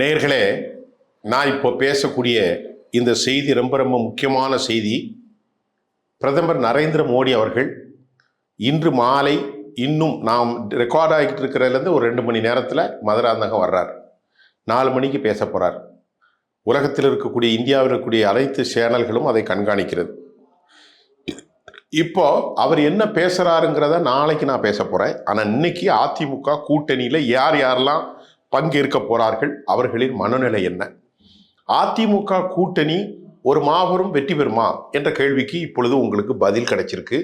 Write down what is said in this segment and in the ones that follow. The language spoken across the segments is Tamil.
நேர்களே நான் இப்போ பேசக்கூடிய இந்த செய்தி ரொம்ப ரொம்ப முக்கியமான செய்தி. பிரதமர் நரேந்திர மோடி அவர்கள் இன்று மாலை இன்னும் நாம் ரெக்கார்ட் ஆகிட்டு இருக்கிறதுலேருந்து ஒரு ரெண்டு மணி நேரத்தில் மதுராந்தகம் வர்றார். நாலு மணிக்கு பேச போகிறார் உலகத்தில் இருக்கக்கூடிய இந்தியாவில் இருக்கக்கூடிய அனைத்து சேனல்களும் அதை கண்காணிக்கிறது. இப்போ அவர் என்ன பேசுகிறாருங்கிறத நாளைக்கு நான் பேச போகிறேன் ஆனால் இன்னைக்கு அதிமுக கூட்டணியில் யார் யாரெல்லாம் பங்கேற்க போறார்கள். அவர்களின் மனநிலை என்ன? அதிமுக கூட்டணி ஒரு மாபெரும் வெற்றி பெறுமா? என்ற கேள்விக்கு இப்பொழுது உங்களுக்கு பதில் கிடைச்சிருக்கு.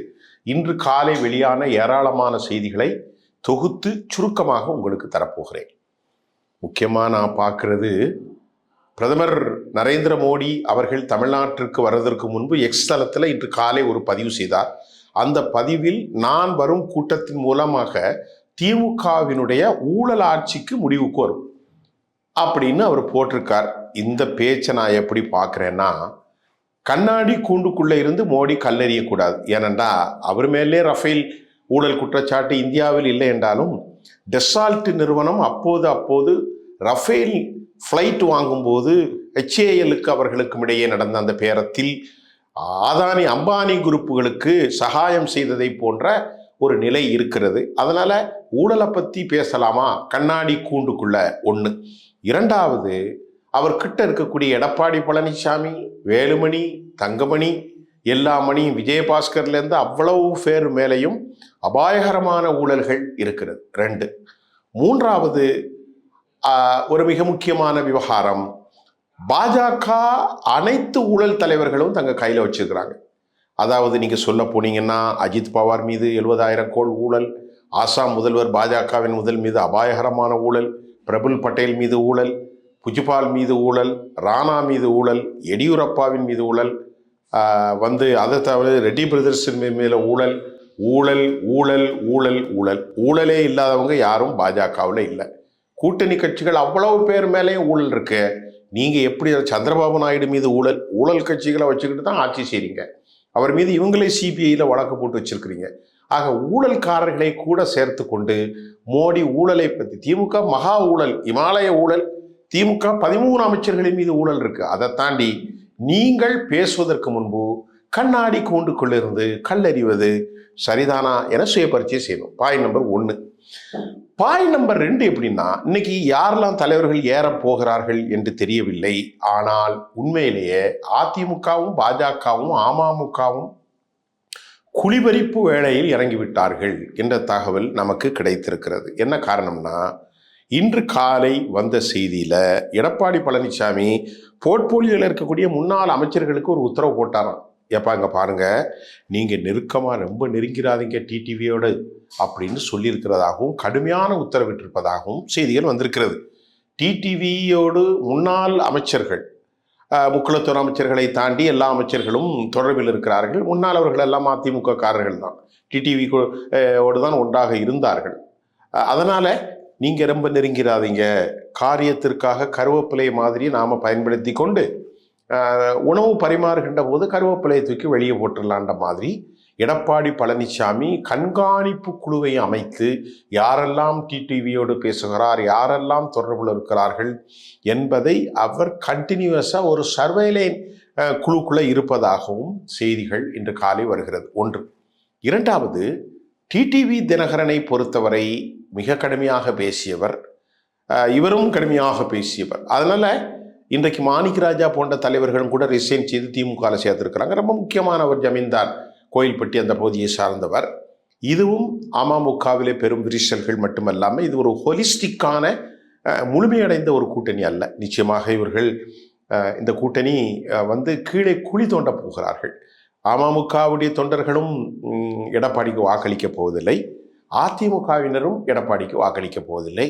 இன்று காலை வெளியான ஏராளமான செய்திகளை தொகுத்து சுருக்கமாக உங்களுக்கு தரப்போகிறேன். முக்கியமாக நான் பார்க்கறது பிரதமர் நரேந்திர மோடி அவர்கள் தமிழ்நாட்டிற்கு வர்றதற்கு முன்பு எக்ஸ் தளத்தில் இன்று காலை ஒரு பதிவு செய்தார். அந்த பதிவில் நான் வரும் கூட்டத்தின் மூலமாக திமுகவினுடைய ஊழல் ஆட்சிக்கு முடிவுக்கு வரும் அப்படின்னு அவர் போட்டிருக்கார். இந்த பேச்சை நான் எப்படி பார்க்குறேன்னா கண்ணாடி கூண்டுக்குள்ளே இருந்து மோடி கல்லெறியக்கூடாது ஏனெண்டா அவர் மேலே ரஃபேல் ஊழல் குற்றச்சாட்டு இந்தியாவில் இல்லை என்றாலும் டெசால்ட் நிறுவனம் அப்போது அப்போது ரஃபேல் ஃப்ளைட் வாங்கும்போது ஹெச்ஏஎலுக்கு அவர்களுக்கும் இடையே நடந்த அந்த பேரத்தில் ஆதானி அம்பானி குரூப்புகளுக்கு சகாயம் செய்ததை போன்ற ஒரு நிலை இருக்கிறது. அதனால் ஊழலை பற்றி பேசலாமா? கண்ணாடி கூண்டுக்குள்ள ஒன்று இரண்டாவது அவர்கிட்ட இருக்கக்கூடிய எடப்பாடி பழனிசாமி வேலுமணி தங்கமணி எல்லா மணியும் விஜயபாஸ்கர்லேருந்து அவ்வளவு பேர் மேலேயும் அபாயகரமான ஊழல்கள் இருக்கிறது. ரெண்டு. மூன்றாவது ஒரு மிக முக்கியமான விவகாரம். பாஜக அனைத்து ஊழல் தலைவர்களும் தங்க கையில் வச்சுருக்கிறாங்க. அதாவது நீங்கள் சொல்ல போனீங்கன்னா அஜித் பவார் மீது எழுபதாயிரம் கோல் ஊழல் ஆசாம் முதல்வர் பாஜகவின் முதல் மீது அபாயகரமான ஊழல் பிரபுல் பட்டேல் மீது ஊழல் புஜ்பால் மீது ஊழல் ராணா மீது ஊழல் எடியூரப்பாவின் மீது ஊழல் வந்து அதை தவிர ரெட்டி பிரதர்ஸின் மீ- ஊழல் ஊழல் ஊழல் ஊழல் ஊழல். ஊழலே இல்லாதவங்க யாரும் பாஜகவில் இல்லை. கூட்டணி கட்சிகள் அவ்வளவு பேர் மேலேயும் ஊழல் இருக்கு. நீங்கள் எப்படி சந்திரபாபு நாயுடு மீது ஊழல் ஊழல் கட்சிகளை வச்சுக்கிட்டு தான் ஆட்சி செய்கிறீங்க அவர் மீது இவங்களே சிபிஐயில் வழக்கு போட்டு வச்சிருக்கிறீங்க. ஆக ஊழல்காரர்களை கூட சேர்த்து கொண்டு மோடி ஊழலை பற்றி திமுக மகா ஊழல் இமாலய ஊழல் திமுக பதிமூணு அமைச்சர்களின் மீது ஊழல் இருக்கு. அதை தாண்டி நீங்கள் பேசுவதற்கு முன்பு கண்ணாடி கூண்டுக்குள்ளிருந்து கல்லறிவது சரிதானா என சுய பரிச்சை செய்யணும். பாயிண்ட் நம்பர் ஒன்று பாய் நம்பர் ரெண்டு எப்படின்னா இன்னைக்கு யாரெல்லாம் தலைவர்கள் ஏற போகிறார்கள் என்று தெரியவில்லை ஆனால் உண்மையிலேயே அதிமுகவும் பாஜகவும் அமமுகவும் குளிபறிப்பு வேளையில் இறங்கிவிட்டார்கள் என்ற தகவல் நமக்கு கிடைத்திருக்கிறது. என்ன காரணம்னா இன்று காலை வந்த செய்தியில் எடப்பாடி பழனிசாமி போர்ட்போலியோவில் இருக்கக்கூடிய முன்னாள் அமைச்சர்களுக்கு ஒரு உத்தரவு போட்டாராம். ஏப்பா இங்கே பாருங்கள் நீங்கள் நெருக்கமாக ரொம்ப நெருங்கிறாதீங்க டிடிவியோடு அப்படின்னு சொல்லியிருக்கிறதாகவும் கடுமையான உத்தரவிட்டிருப்பதாகவும் செய்திகள் வந்திருக்கிறது. டிடிவியோடு முன்னாள் அமைச்சர்கள் அஹ், முக்குளத்தூர் அமைச்சர்களை தாண்டி எல்லா அமைச்சர்களும் தொடர்பில் இருக்கிறார்கள். முன்னால் அவர்கள் எல்லாம் அதிமுக காரர்கள் தான் டிடிவி ஓடு தான் ஒன்றாக இருந்தார்கள். அதனால் நீங்கள் ரொம்ப நெருங்கிறாதீங்க. காரியத்திற்காக கருவேப்பிலை மாதிரி நாம் பயன்படுத்தி கொண்டு உணவு பரிமாறுகின்ற போது கருவேப்பிலையை தூக்கி வெளியே போட்டுடலான்ற மாதிரி எடப்பாடி பழனிசாமி கண்காணிப்பு குழுவை அமைத்து யாரெல்லாம் டிடிவியோடு பேசுகிறார் யாரெல்லாம் தொடர்பில் இருக்கிறார்கள் என்பதை அவர் கண்டினியூஸாக ஒரு சர்வேலைன் குழுக்குள்ளே இருப்பதாகவும் செய்திகள் இன்று காலை வருகிறது. ஒன்று. இரண்டாவது டிடிவி தினகரனை பொறுத்தவரை மிக கடுமையாக பேசியவர் இவரும் கடுமையாக பேசியவர். அதனால் இன்றைக்கு மாணிக் ராஜா போன்ற தலைவர்களும் கூட ரிசைன் செய்து திமுகவில் சேர்த்திருக்கிறாங்க ரொம்ப முக்கியமானவர் ஜமீன்தார் கோயில்பட்டி அந்த பகுதியை சார்ந்தவர். இதுவும் அமமுகவிலே பெரும் விரிசல்கள் மட்டுமல்லாமல் இது ஒரு ஹொலிஸ்டிக்கான முழுமையடைந்த ஒரு கூட்டணி அல்ல. நிச்சயமாக இவர்கள் இந்த கூட்டணி வந்து கீழே குழி தோண்ட போகிறார்கள். அமமுகவுடைய தொண்டர்களும் எடப்பாடிக்கு வாக்களிக்க போவதில்லை. அதிமுகவினரும் எடப்பாடிக்கு வாக்களிக்க போவதில்லை.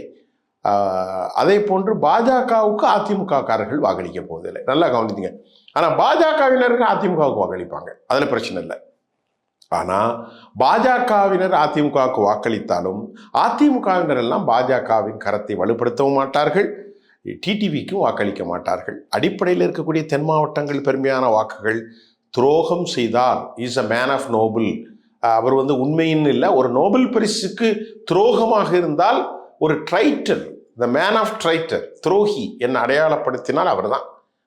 அதே போன்று பாஜகவுக்கு அதிமுக காரர்கள் வாக்களிக்க போவதில்லை. நல்லா கவனித்தீங்க ஆனால் பாஜகவினருக்கு அதிமுகவுக்கு வாக்களிப்பாங்க. அதில் பிரச்சனை இல்லை. ஆனால் பாஜகவினர் அதிமுகவுக்கு வாக்களித்தாலும் அதிமுகவினர் எல்லாம் பாஜகவின் கரத்தை வலுப்படுத்தவும் மாட்டார்கள். டிடிவிக்கும் வாக்களிக்க மாட்டார்கள். அடிப்படையில் இருக்கக்கூடிய தென் மாவட்டங்கள் பெருமையான வாக்குகள். துரோகம் செய்தார் is a man of noble அவர் வந்து உண்மையின் இல்லை. ஒரு நோபல் பரிசுக்கு துரோகமாக இருந்தால் ஒரு traitor the man of traitor துரோகி என்னை அடையாளப்படுத்தினால் அவர்தான்.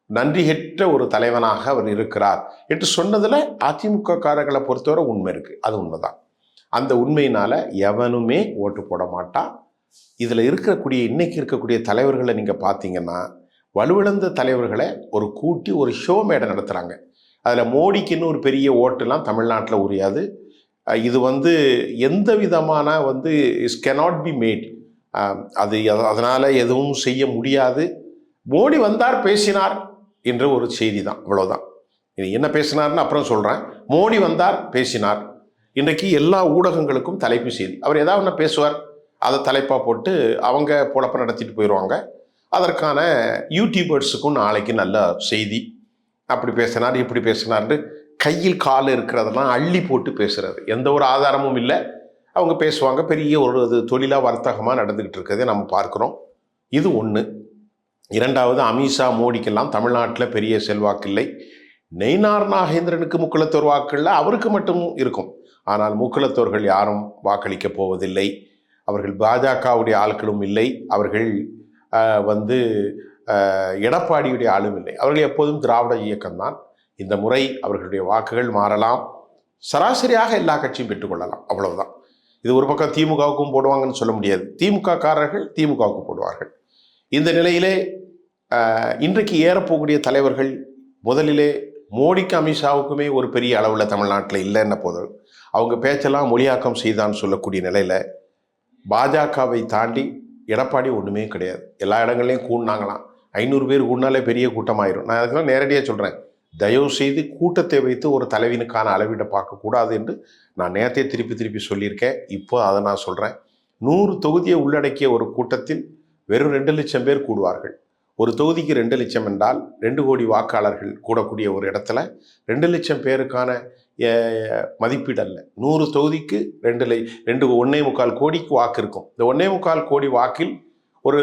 நன்றி கெட்ட ஒரு தலைவனாக அவர் இருக்கிறார் என்று சொன்னதில் அதிமுக காரர்களை பொறுத்தவரை உண்மை இருக்குது அது உண்மைதான். அந்த உண்மையினால் எவனுமே ஓட்டு போட மாட்டான் இதில் இருக்கக்கூடிய இன்றைக்கி இருக்கக்கூடிய தலைவர்களை நீங்கள் பார்த்தீங்கன்னா வலுவிழந்த தலைவர்களை ஒரு கூட்டி ஒரு ஷோ மேடை நடத்துகிறாங்க அதில் மோடிக்குன்னு ஒரு பெரிய ஓட்டுலாம் தமிழ்நாட்டில் உரியாது. இது வந்து எந்த விதமான வந்து இஸ் கெனாட் பி மேட் அது அதனால் எதுவும் செய்ய முடியாது. மோடி வந்தார் பேசினார் என்ற ஒரு செய்தி தான் அவ்வளோதான் இது என்ன பேசினார்னு அப்புறம் சொல்கிறேன் மோடி வந்தார் பேசினார். இன்றைக்கு எல்லா ஊடகங்களுக்கும் தலைப்பு செய்தி. அவர் ஏதாவது ஒன்று பேசுவார் அதை தலைப்பாக போட்டு அவங்க பொழப்ப நடத்திட்டு போயிடுவாங்க அதற்கான யூடியூபர்ஸுக்கும் நாளைக்கு நல்ல செய்தி. அப்படி பேசினார் இப்படி பேசினார்னு கையில் கால் இருக்கிறதெல்லாம் அள்ளி போட்டு பேசுறது எந்த ஒரு ஆதாரமும் இல்லை. அவங்க பேசுவாங்க. பெரிய ஒரு இது தொழிலாக வர்த்தகமாக நடந்துக்கிட்டு இருக்கிறதை நம்ம பார்க்குறோம். இது ஒன்று இரண்டாவது அமித்ஷா மோடிக்கெல்லாம் தமிழ்நாட்டில் பெரிய செல்வாக்கு இல்லை நெய்னார் நாகேந்திரனுக்கு முக்குளத்தோர் வாக்குள்ள அவருக்கு மட்டும் இருக்கும். ஆனால் முக்குளத்தோர்கள் யாரும் வாக்களிக்க போவதில்லை. அவர்கள் பாஜகவுடைய ஆட்களும் இல்லை. அவர்கள் வந்து எடப்பாடியுடைய ஆளும் இல்லை. அவர்கள் எப்போதும் திராவிட இயக்கம்தான். இந்த முறை அவர்களுடைய வாக்குகள் மாறலாம். சராசரியாக எல்லா கட்சியும் பெற்றுக்கொள்ளலாம் அவ்வளவுதான். இது ஒரு பக்கம் திமுகவுக்கும் போடுவாங்கன்னு சொல்ல முடியாது. திமுக காரர்கள் திமுகவுக்கு போடுவார்கள். இந்த நிலையிலே இன்றைக்கு ஏறப்போகக்கூடிய தலைவர்கள் முதலிலே மோடிக்கு அமித்ஷாவுக்குமே ஒரு பெரிய அளவில் தமிழ்நாட்டில் இல்லைன்ன போது அவங்க பேச்செல்லாம் மொழியாக்கம் செய்தான்னு சொல்லக்கூடிய நிலையில் பாஜகவை தாண்டி எடப்பாடி ஒன்றுமே கிடையாது. எல்லா இடங்கள்லையும் கூடினாங்களாம். ஐநூறு பேர் கூடினாலே பெரிய கூட்டமாயிரும். நான் அதுக்கெல்லாம் நேரடியாக சொல்கிறேன் தயவு செய்து கூட்டத்தை வைத்து ஒரு தலைவனுக்கான அளவீடை பார்க்கக்கூடாது என்று நான் நேரத்தை திருப்பி திருப்பி சொல்லியிருக்கேன். இப்போ அதை நான் சொல்கிறேன் நூறு தொகுதியை உள்ளடக்கிய ஒரு கூட்டத்தில் வெறும் ரெண்டு லட்சம் பேர் கூடுவார்கள். ஒரு தொகுதிக்கு ரெண்டு லட்சம் என்றால் ரெண்டு கோடி வாக்காளர்கள் கூடக்கூடிய ஒரு இடத்துல ரெண்டு லட்சம் பேருக்கான மதிப்பீடு அல்ல. நூறு தொகுதிக்கு ரெண்டு லை ரெண்டு ஒன்னே முக்கால் கோடிக்கு வாக்கு இருக்கும். இந்த ஒன்னே முக்கால் கோடி வாக்கில் ஒரு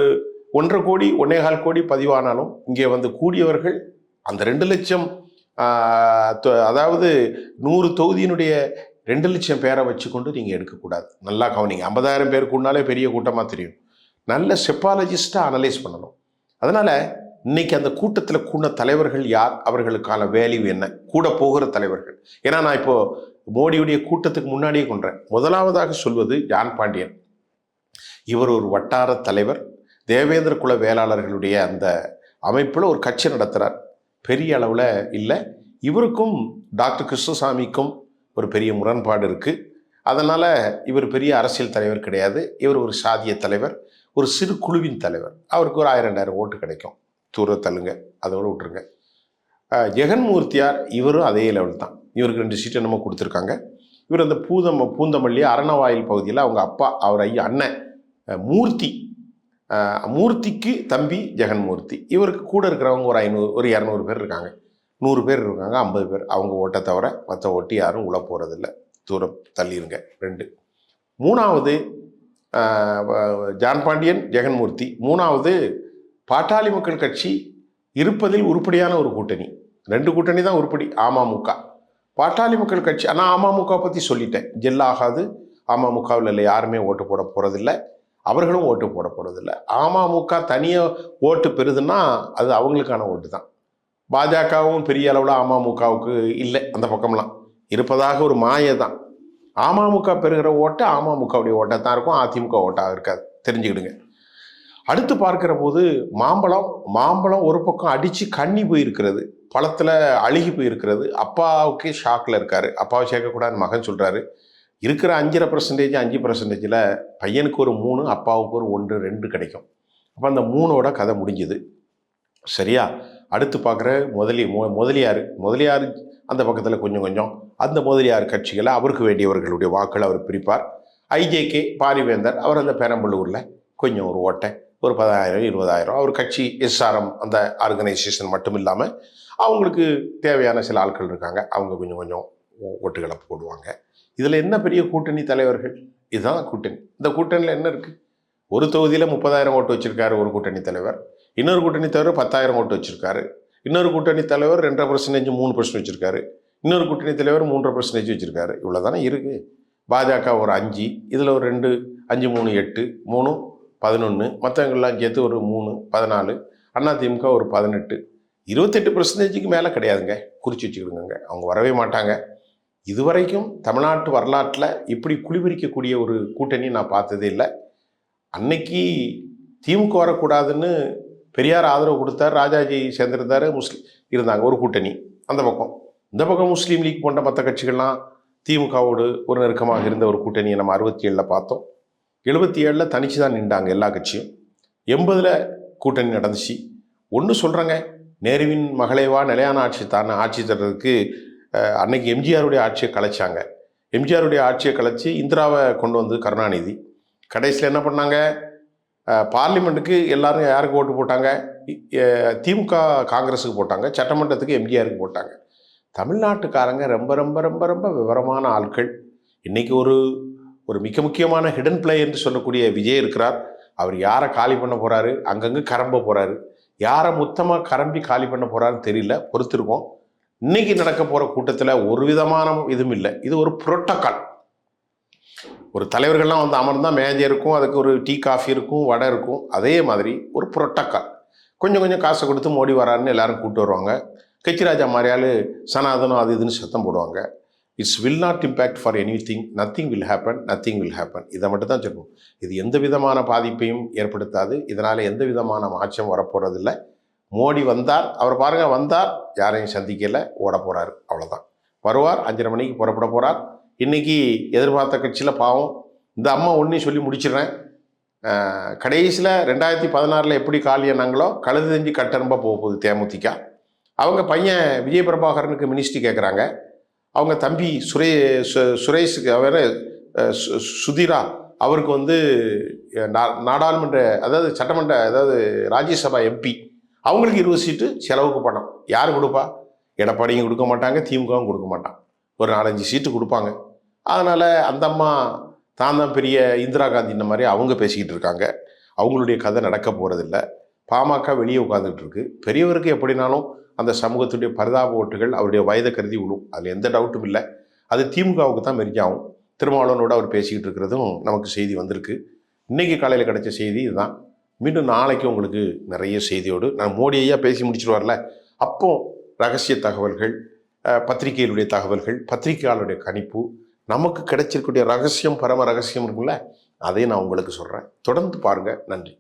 ஒன்றரை கோடி ஒன்றேகால் கோடி பதிவானாலும் இங்கே வந்து கூடியவர்கள் அந்த ரெண்டு லட்சம் அதாவது நூறு தொகுதியினுடைய ரெண்டு லட்சம் பேரை வச்சுக்கொண்டு நீங்கள் எடுக்கக்கூடாது. நல்லா கவனிங்க. ஐம்பதாயிரம் பேர் கூடனாலே பெரிய கூட்டமாக தெரியும். நல்ல செப்பாலஜிஸ்ட்டாக அனலைஸ் பண்ணணும். அதனால் இன்னைக்கு அந்த கூட்டத்தில் கூடின தலைவர்கள் யார்? அவர்களுக்கான வேல்யூ என்ன? கூட போகிற தலைவர்கள். ஏன்னா நான் இப்போது மோடியுடைய கூட்டத்துக்கு முன்னாடியே கொண்டேன் முதலாவதாக சொல்வது ஜான் பாண்டியன். இவர் ஒரு வட்டார தலைவர். தேவேந்திர குல வேளாளர்களுடைய அந்த அமைப்பில் ஒரு கட்சி நடத்துகிறார் பெரிய அளவில் இல்லை. இவருக்கும் டாக்டர் கிருஷ்ணசாமிக்கும் ஒரு பெரிய முரண்பாடு இருக்குது அதனால் இவர் பெரிய அரசியல் தலைவர் கிடையாது. இவர் ஒரு சாதிய தலைவர் ஒரு சிறு குழுவின் தலைவர். அவருக்கு ஒரு ஆயிரம் ரெண்டாயிரம் ஓட்டு கிடைக்கும். தூர தள்ளுங்க அதோட விட்டுருங்க. ஜெகன்மூர்த்தியார் இவரும் அதே லெவல் தான். இவருக்கு ரெண்டு சீட்டை நம்ம கொடுத்துருக்காங்க. இவர் அந்த பூதம் பூந்தமல்லி அரணவாயில் பகுதியில் அவங்க அப்பா அவர் ஐயா அண்ணன் மூர்த்தி மூர்த்திக்கு தம்பி ஜெகன்மூர்த்தி. இவருக்கு கூட இருக்கிறவங்க ஒரு ஐநூறு ஒரு இரநூறு பேர் இருக்காங்க. நூறு பேர் இருக்காங்க ஐம்பது பேர். அவங்க ஓட்டை தவிர மற்ற ஓட்டி யாரும் உள்ள போகிறதில்ல தூரம் தள்ளிருங்க. ரெண்டு. மூணாவது ஜான் பாண்டியன் ஜெகன்மூர்த்தி. மூணாவது பாட்டாளி மக்கள் கட்சி இருப்பதில் உருப்படியான ஒரு கூட்டணி. ரெண்டு கூட்டணி தான் உருப்படி. அமமுக. பாட்டாளி மக்கள் கட்சி ஆனால் அமமுக பற்றி சொல்லிட்டேன். ஜெல்லாகாது அமமுகவில் இல்லை யாருமே ஓட்டு போட போகிறதில்ல அவர்களும் ஓட்டு போட போகிறதில்ல அமமுக தனியாக ஓட்டு பெறுதுன்னா அது அவங்களுக்கான ஓட்டு தான். பாஜகவும் பெரிய அளவில் அமமுகவுக்கு இல்லை அந்த பக்கம்லாம். இருப்பதாக ஒரு மாயை தான். அமமுக பெறுகிற ஓட்டு அமமுகவுடைய ஓட்டாக தான் இருக்கும். அதிமுக ஓட்டாக இருக்காது. தெரிஞ்சுக்கிடுங்க. அடுத்து பார்க்கிற போது மாம்பழம் மாம்பழம் ஒரு பக்கம் அடித்து கண்ணி போயிருக்கிறது. பழத்தில் அழுகி போயிருக்கிறது. அப்பாவுக்கே ஷாக்கில் இருக்கார். அப்பாவை சேர்க்கக்கூடாதுன்னு மகன் சொல்கிறாரு இருக்கிற அஞ்சரை பர்சன்டேஜ் அஞ்சு பர்சன்டேஜில் பையனுக்கு ஒரு மூணு அப்பாவுக்கு ஒரு ஒன்று ரெண்டு கிடைக்கும். அப்போ அந்த மூணோட கதை முடிஞ்சுது. சரியா? அடுத்து பார்க்குற முதலி மு முதலியார் முதலியார் அந்த பக்கத்தில் கொஞ்சம் கொஞ்சம். அந்த முதலியார் கட்சிகளை அவருக்கு வேண்டியவர்களுடைய வாக்களை அவர் பிரிப்பார். ஐஜேகே பாரிவேந்தர் அவர் அந்த பெரம்பலூரில் கொஞ்சம் ஒரு ஓட்டை ஒரு பதாயிரம் இருபதாயிரம். அவர் கட்சி எஸ்ஆர்எம் அந்த ஆர்கனைசேஷன் மட்டும் இல்லாமல் அவங்களுக்கு தேவையான சில ஆட்கள் இருக்காங்க. அவங்க கொஞ்சம் கொஞ்சம் ஓட்டுகளை போடுவாங்க. இதில் என்ன பெரிய கூட்டணி தலைவர்கள்? இதுதான் கூட்டணி. இந்த கூட்டணியில் என்ன இருக்குது ஒரு தொகுதியில் முப்பதாயிரம் ஓட்டு வச்சுருக்காரு ஒரு கூட்டணி தலைவர். இன்னொரு கூட்டணி தலைவர் பத்தாயிரம் ஓட்டு வச்சுருக்காரு. இன்னொரு கூட்டணி தலைவர் ரெண்டரை பர்சன்டேஜ் மூணு பர்சன்ட் வச்சுருக்காரு. இன்னொரு கூட்டணி தலைவர் மூன்றரை பர்சன்டேஜ் வச்சுருக்காரு. இவ்வளோ தானே இருக்குது பாஜக ஒரு அஞ்சு இதில் ஒரு ரெண்டு அஞ்சு மூணு எட்டு மூணு பதினொன்று மற்றவங்கள்லாம் சேர்த்து ஒரு மூணு பதினாலு அதிமுக ஒரு பதினெட்டு. இருபத்தெட்டு பர்சன்டேஜுக்கு மேலே கிடையாதுங்க. குறித்து வச்சுக்கிடுங்க அவங்க வரவே மாட்டாங்க. இதுவரைக்கும் தமிழ்நாட்டு வரலாற்றில் இப்படி குளிபிரிக்கக்கூடிய ஒரு கூட்டணி நான் பார்த்ததே இல்லை. அன்னைக்கு திமுக வரக்கூடாதுன்னு பெரியார் ஆதரவு கொடுத்தார் ராஜாஜி சேர்ந்திருந்தார் முஸ்லீம் இருந்தாங்க ஒரு கூட்டணி அந்த பக்கம். இந்த பக்கம் முஸ்லீம் லீக் போன்ற மற்ற கட்சிகள்லாம் திமுகவோடு ஒரு நெருக்கமாக இருந்த ஒரு கூட்டணியை நம்ம அறுபத்தி ஏழில் பார்த்தோம். எழுபத்தி ஏழில் தனிச்சு தான் நின்றாங்க எல்லா கட்சியும். எண்பதில் கூட்டணி நடந்துச்சு. ஒன்று சொல்கிறேங்க நேருவின் மகளேவா நிலையான ஆட்சி தான் ஆட்சி தர்றதுக்கு அன்னைக்கு எம்ஜிஆருடைய ஆட்சியை கலைச்சாங்க. எம்ஜிஆருடைய ஆட்சியை கலைச்சி இந்திராவை கொண்டு வந்து கருணாநிதி. கடைசியில் என்ன பண்ணாங்க? பார்லிமெண்ட்டுக்கு எல்லாரும் யாருக்கு ஓட்டு போட்டாங்க? திமுக காங்கிரஸுக்கு போட்டாங்க. சட்டமன்றத்துக்கு எம்ஜிஆருக்கு போட்டாங்க. தமிழ்நாட்டுக்காரங்க ரொம்ப ரொம்ப ரொம்ப ரொம்ப விவரமான ஆட்கள். இன்றைக்கி ஒரு ஒரு மிக முக்கியமான ஹிடன் பிளே என்று சொல்லக்கூடிய விஜய் இருக்கிறார். அவர் யாரை காலி பண்ண போகிறாரு அங்கங்கே கரம்ப போகிறாரு யாரை மொத்தமாக கரம்பி காலி பண்ண போகிறாருன்னு தெரியல. பொறுத்திருக்கோம். இன்னைக்கு நடக்க போகிற கூட்டத்தில் ஒரு விதமான இதுவும் இல்லை. இது ஒரு புரோட்டோக்கால் ஒரு தலைவர்கள்லாம் வந்து அமர்ந்தால் மேஜை இருக்கும் அதுக்கு ஒரு டீ காஃபி இருக்கும் வடை இருக்கும். அதே மாதிரி ஒரு புரோட்டோக்கால் கொஞ்சம் கொஞ்சம் காசை கொடுத்து மோடி வராருன்னு எல்லாரும் கூப்பிட்டு வருவாங்க. கச்சிராஜா மாதிரியால் சனாதனம் அது இதுன்னு சத்தம் போடுவாங்க. It's will not impact for anything nothing will happen nothing will happen இதை மட்டும் தான் சொல்லணும் இது எந்த விதமான பாதிப்பையும் ஏற்படுத்தாது. இதனால் எந்த விதமான மாற்றம் வரப்போகிறதில்ல மோடி வந்தார் அவர் பாருங்கள் வந்தார். யாரையும் சந்திக்கலை ஓட போகிறார் அவ்வளோதான் வருவார் அஞ்சரை மணிக்கு புறப்பட போகிறார் இன்னைக்கு எதிர்பார்த்த கட்சியில் பாவம். இந்த அம்மா ஒன்றையும் சொல்லி முடிச்சிடுறேன். கடைசியில் ரெண்டாயிரத்தி பதினாறில் எப்படி காலியானாங்களோ கழுது தெரிஞ்சு கட்டரும்பா போக போகுது தேமுதிக. அவங்க பையன் விஜய் பிரபாகரனுக்கு மினிஸ்ட்ரி கேட்குறாங்க அவங்க தம்பி சுரே சு- சுரேஷுக்கு அவர் சுதிரா சு- அவருக்கு வந்து நா- நாடாளுமன்ற அதாவது சட்டமன்ற அதாவது ராஜ்யசபா எம்பி அவங்களுக்கு இருபது சீட்டு செலவுக்கு பணம். யார் கொடுப்பா? எடப்பாடியும் கொடுக்க மாட்டாங்க திமுகவும் கொடுக்க மாட்டான். ஒரு நாலஞ்சு சீட்டு கொடுப்பாங்க. அதனால் அந்த அம்மா தான் தான் பெரிய இந்திரா காந்தி இந்த மாதிரி அவங்க பேசிக்கிட்டு இருக்காங்க. அவங்களுடைய கதை நடக்க போகிறதில்ல பாமக வெளியே உட்காந்துக்கிட்டு இருக்கு. பெரியவருக்கு எப்படினாலும் அந்த சமூகத்துடைய பரிதாப ஓட்டுகள் அவருடைய வயதை கருதி விழும். அதில் எந்த டவுட்டும் இல்லை. அது திமுகவுக்கு தான் மெரிஞ்சாகும் திருமாவளவனோடு அவர் பேசிக்கிட்டு இருக்கிறதும் நமக்கு செய்தி வந்திருக்கு. இன்றைக்கி காலையில் கிடைச்ச செய்தி இதுதான். மீண்டும் நாளைக்கு உங்களுக்கு நிறைய செய்தியோடு நான் மோடி ஐயா பேசி முடிச்சிருவார்ல அப்போ ரகசிய தகவல்கள் அஹ், பத்திரிகைகளுடைய தகவல்கள் பத்திரிகையாளருடைய கணிப்பு நமக்கு கிடைச்சிருக்கக்கூடிய ரகசியம் பரம ரகசியம் இருக்குல்ல அதையும் நான் உங்களுக்கு சொல்கிறேன் தொடர்ந்து பாருங்கள் நன்றி.